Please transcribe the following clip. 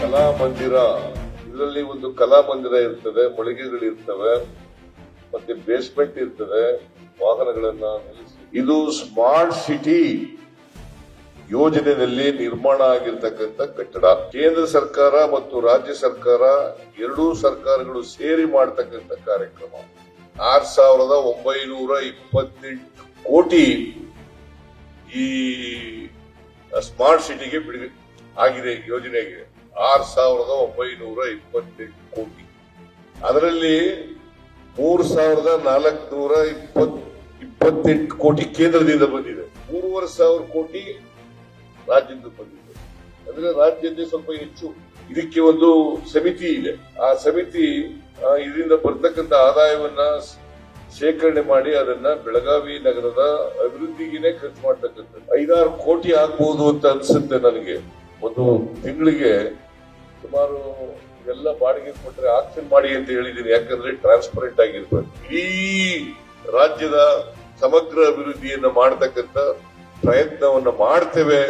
ಕಲಾ ಮಂದಿರ. ಇದರಲ್ಲಿ ಒಂದು ಕಲಾ ಮಂದಿರ ಇರ್ತದೆ ಮಳಿಗೆಗಳಿರ್ತವೆ ಮತ್ತೆ ಬೇಸ್ಮೆಂಟ್ ಇರ್ತದೆ, ವಾಹನಗಳನ್ನ ಇದು ಸ್ಮಾರ್ಟ್ ಸಿಟಿ ಯೋಜನೆಯಲ್ಲಿ ನಿರ್ಮಾಣ ಆಗಿರ್ತಕ್ಕಂಥ ಕಟ್ಟಡ. ಕೇಂದ್ರ ಸರ್ಕಾರ ಮತ್ತು ರಾಜ್ಯ ಸರ್ಕಾರ ಎರಡೂ ಸರ್ಕಾರಗಳು ಸೇರಿ ಮಾಡತಕ್ಕಂಥ ಕಾರ್ಯಕ್ರಮ. ಆರ್ ಸಾವಿರದ ಒಂಬೈನೂರ ಇಪ್ಪತ್ತೆಂಟು ಕೋಟಿ ಈ ಸ್ಮಾರ್ಟ್ ಸಿಟಿಗೆ ಬಿಡುಗಡೆ ಆಗಿದೆ ಯೋಜನೆಗೆ ಆರ್ ಸಾವಿರದ ಒಂಬೈನೂರ ಇಪ್ಪತ್ತೆಂಟು ಕೋಟಿ. ಅದರಲ್ಲಿ ಮೂರು ಸಾವಿರದ ನಾಲ್ಕುನೂರ ಇಪ್ಪತ್ ಇಪ್ಪತ್ತೆಂಟು ಕೋಟಿ ಕೇಂದ್ರದಿಂದ ಬಂದಿದೆ. ಮೂರುವರೆ ಸಾವಿರ ಕೋಟಿ ರಾಜ್ಯದಿಂದ ಬಂದಿದೆ. ಅಂದ್ರೆ ರಾಜ್ಯದೇ ಸ್ವಲ್ಪ ಹೆಚ್ಚು ಇದಕ್ಕೆ ಒಂದು ಸಮಿತಿ ಇದೆ. ಆ ಸಮಿತಿ ಇದರಿಂದ ಬರ್ತಕ್ಕಂಥ ಆದಾಯವನ್ನ ಶೇಖರಣೆ ಮಾಡಿ ಅದನ್ನ ಬೆಳಗಾವಿ ನಗರದ ಅಭಿವೃದ್ಧಿಗೆನೆ ಖರ್ಚು ಮಾಡ್ತಕ್ಕಂಥದ್ದು. ಐದಾರು ಕೋಟಿ ಆಗ್ಬಹುದು ಅಂತ ಅನ್ಸುತ್ತೆ ನನಗೆ. ಒಂದು ತಿಂಗಳಿಗೆ ಸುಮಾರು ಎಲ್ಲ ಬಾಡಿಗೆ ಕೊಟ್ಟರೆ ಆಕ್ಷನ್ ಮಾಡಿ ಅಂತ ಹೇಳಿದ್ದೀನಿ ಯಾಕಂದ್ರೆ ಟ್ರಾನ್ಸ್ಪರೆಂಟ್ ಆಗಿರ್ಬೇಕು. ಇಡೀ ರಾಜ್ಯದ ಸಮಗ್ರ ಅಭಿವೃದ್ಧಿಯನ್ನ ಮಾಡತಕ್ಕಂತ ಪ್ರಯತ್ನವನ್ನು ಮಾಡ್ತೇವೆ.